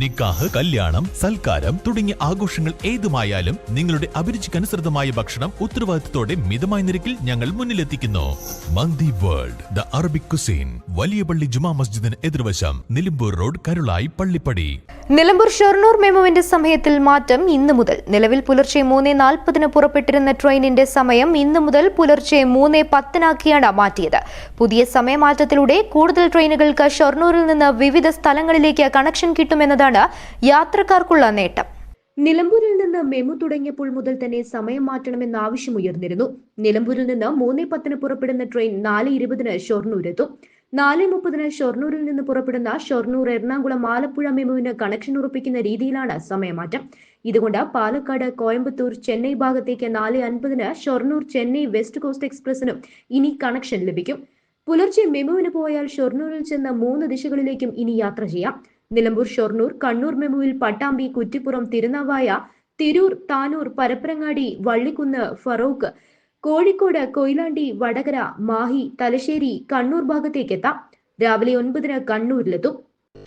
നിക്കാഹ് കല്യാണം സൽക്കാരം തുടങ്ങിയ ആഘോഷങ്ങൾ ഏതുമായാലും നിങ്ങളുടെ അഭിരുചിക്കനുസൃതമായ ഭക്ഷണം ഉത്തരവാദിത്തത്തോടെ മിതമായ നിരക്കിൽ ഞങ്ങൾ മുന്നിലെത്തിക്കുന്നു. Mandi world the Arabic cuisine വലിയ പള്ളി ജുമാ മസ്ജിദിന് എതിർവശം നിലമ്പൂർ റോഡ് കരുളായി പള്ളിപ്പടി. നിലമ്പൂർ ഷൊർണൂർ മെമുവിന്റെ സമയത്തിൽ മാറ്റം ഇന്ന് മുതൽ. നിലവിൽ പുലർച്ചെ മൂന്ന് നാൽപ്പതിന് പുറപ്പെട്ടിരുന്ന ട്രെയിനിന്റെ സമയം ഇന്ന് മുതൽ പുലർച്ചെ മൂന്ന് പത്തിനാക്കിയാണ് മാറ്റിയത്. പുതിയ സമയമാറ്റത്തിലൂടെ കൂടുതൽ ട്രെയിനുകൾക്ക് ഷൊർണൂരിൽ നിന്ന് വിവിധ സ്ഥലങ്ങളിലേക്ക് കണക്ഷൻ കിട്ടുമെന്നതാണ് യാത്രക്കാർക്കുള്ള നേട്ടം. നിലമ്പൂരിൽ നിന്ന് മെമു തുടങ്ങിയപ്പോൾ മുതൽ തന്നെ സമയം മാറ്റണമെന്ന ആവശ്യം ഉയർന്നിരുന്നു. നിലമ്പൂരിൽ നിന്ന് മൂന്ന് പത്തിന് പുറപ്പെടുന്ന ട്രെയിൻ നാല് ഇരുപതിന് ഷൊർണൂരെത്തും. നാല് മുപ്പതിന് ഷൊർണൂരിൽ നിന്ന് പുറപ്പെടുന്ന ഷൊർണൂർ എറണാകുളം ആലപ്പുഴ മെമുവിന് കണക്ഷൻ ഉറപ്പിക്കുന്ന രീതിയിലാണ് സമയമാറ്റം. ഇതുകൊണ്ട് പാലക്കാട് കോയമ്പത്തൂർ ചെന്നൈ ഭാഗത്തേക്ക് നാല് അൻപതിന് ഷൊർണൂർ ചെന്നൈ വെസ്റ്റ് കോസ്റ്റ് എക്സ്പ്രസിനും ഇനി കണക്ഷൻ ലഭിക്കും. പുലർച്ചെ മെമുവിന് പോയാൽ ഷൊർണൂരിൽ ചെന്ന് മൂന്ന് ദിശകളിലേക്കും ഇനി യാത്ര ചെയ്യാം. നിലമ്പൂർ ഷൊർണൂർ കണ്ണൂർ മെമുവിൽ പട്ടാമ്പി കുറ്റിപ്പുറം തിരുനാവായ തിരൂർ താനൂർ പരപ്പരങ്ങാടി വള്ളിക്കുന്ന് ഫറോക്ക് കോഴിക്കോട് കൊയിലാണ്ടി വടകര മാഹി തലശ്ശേരി കണ്ണൂർ ഭാഗത്തേക്കെത്താം. രാവിലെ ഒൻപതിന് കണ്ണൂരിലെത്തും.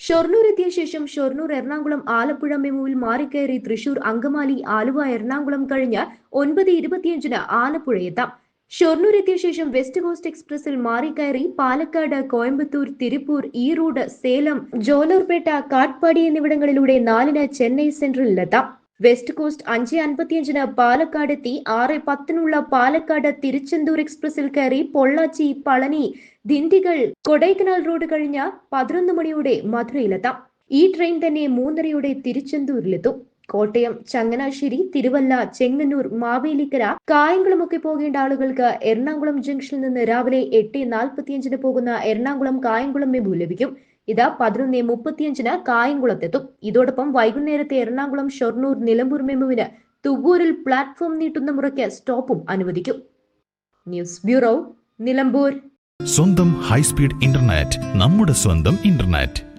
ഷൊർണൂർ എത്തിയ ശേഷം ഷൊർണൂർ എറണാകുളം ആലപ്പുഴ മെമുവിൽ മാറിക്കയറി തൃശൂർ അങ്കമാലി ആലുവ എറണാകുളം കഴിഞ്ഞ് ഒൻപത് ഇരുപത്തിയഞ്ചിന് ആലപ്പുഴ എത്താം ഷൊർണൂർ എത്തിയ ശേഷം വെസ്റ്റ് കോസ്റ്റ് എക്സ്പ്രസിൽ മാറിക്കയറി പാലക്കാട് കോയമ്പത്തൂർ തിരുപ്പൂർ ഈറോഡ് സേലം ജോലൂർപേട്ട കാട്ട്പാടി എന്നിവിടങ്ങളിലൂടെ നാലിന് ചെന്നൈ സെൻട്രലിലെത്താം. വെസ്റ്റ് കോസ്റ്റ് അഞ്ച് അൻപത്തിയഞ്ചിന് പാലക്കാട് എത്തി. ആറ് പത്തിനുള്ള പാലക്കാട് തിരുച്ചെന്തൂർ എക്സ്പ്രസിൽ കയറി പൊള്ളാച്ചി പളനി ദിണ്ടികൾ കൊടൈക്കനാൽ റോഡ് കഴിഞ്ഞ പതിനൊന്ന് മണിയോടെ മധുരയിലെത്താം. ഈ ട്രെയിൻ തന്നെ മൂന്നരയോടെ തിരുച്ചെന്തൂരിലെത്തും. കോട്ടയം ചങ്ങനാശ്ശേരി തിരുവല്ല ചെങ്ങന്നൂർ മാവേലിക്കര കായംകുളമൊക്കെ പോകേണ്ട ആളുകൾക്ക് എറണാകുളം ജംഗ്ഷനിൽ നിന്ന് രാവിലെ എട്ട് നാൽപ്പത്തിയഞ്ചിന് പോകുന്ന എറണാകുളം കായംകുളം മെമു ലഭിക്കും. ഇത് പതിനൊന്ന് മുപ്പത്തിയഞ്ചിന് കായംകുളത്തെത്തും. ഇതോടൊപ്പം വൈകുന്നേരത്തെ എറണാകുളം ഷൊർണൂർ നിലമ്പൂർ മെമുവിന് തുവൂരിൽ പ്ലാറ്റ്ഫോം നീട്ടുന്ന മുറയ്ക്ക് സ്റ്റോപ്പും അനുവദിക്കും. News bureau Nilambur. സ്വന്തം ഹൈസ്പീഡ് ഇന്റർനെറ്റ് നമ്മുടെ സ്വന്തം ഇന്റർനെറ്റ്.